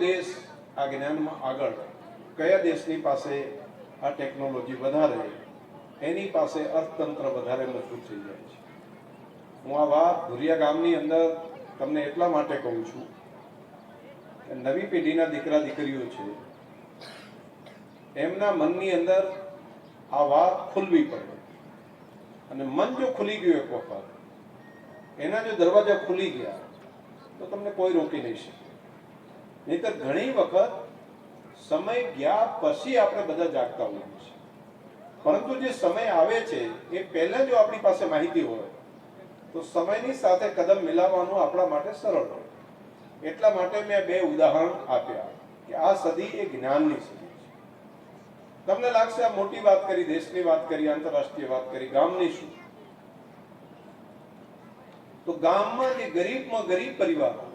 દેશ આ જ્ઞાનમાં આગળ કયા દેશની પાસે આ ટેકનોલોજી વધારે, એની પાસે અર્થતંત્ર વધારે મજબૂત થઈ જાય છે. હું આ વાત ભુરિયા ગામની અંદર તમને એટલા માટે કહું છું કે નવી પેઢીના દીકરા દીકરીઓ છે, એમના મનની અંદર આ વાત ખુલવી પડે. અને મન જો ખુલી ગયું એક વખત, એના જો દરવાજા ખુલી ગયા, તો તમને કોઈ રોકી નહીં શકે. નહીતર ઘણી વખત સમય ગયા પછી આપણે બધા જાગતા હોઈએ છીએ. પરંતુ જે સમય આવે છે, એ પહેલા જો આપણી પાસે માહિતી હોય, તો સમયની સાથે કદમ મિલાવવાનું આપણા માટે સરળ હોય. એટલા માટે મેં બે ઉદાહરણ આપ્યા કે આ સદી એ જ્ઞાનની સદી છે. તમને લાગશે આ મોટી વાત કરી, દેશની વાત કરી, આંતરરાષ્ટ્રીય વાત કરી, ગામની શું? તો ગામમાં જે ગરીબમાં ગરીબ પરિવાર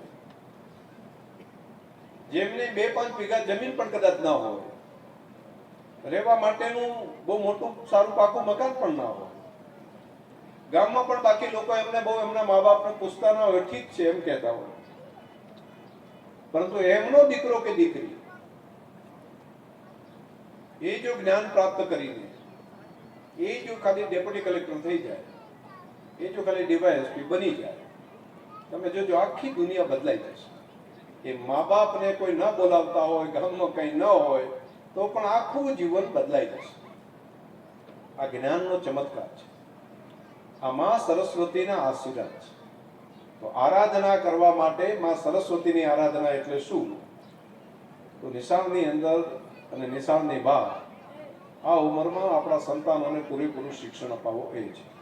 જેમને બે પાંચ વીઘા જમીન પણ કદાચ ના હોય. રહેવા માટેનું બહુ મોટું સારું પાકું મકાન પણ ના હોય. ગામમાં પણ બાકી લોકો એમને બહુ એમના મા બાપને પૂછતા ના હોય ઠીક છે એમ કહેતા હોય. પરંતુ એમનો દીકરો કે દીકરી, એ જો જ્ઞાન પ્રાપ્ત કરીને, એ જો ખાલી ડેપ્યુટી કલેક્ટર થઈ જાય, એ જો ખાલી ડીવાયએસપી બની જાય, તમે જોજો આખી દુનિયા બદલાઈ જશે. એ મા બાપને કોઈ ન બોલાવતા હોય, ગામમાં કંઈ ન હોય, તો પણ આખું જીવન બદલાઈ જશે. આ જ્ઞાનનો ચમત્કાર છે. આ મા સરસ્વતીના આશીર્વાદ છે. તો આરાધના કરવા માટે માં સરસ્વતીની આરાધના એટલે શું? તો નિશાળની અંદર અને નિશાળની બહાર આ ઉંમરમાં આપણા સંતાનોને પૂરેપૂરું શિક્ષણ અપાવવું એ છે.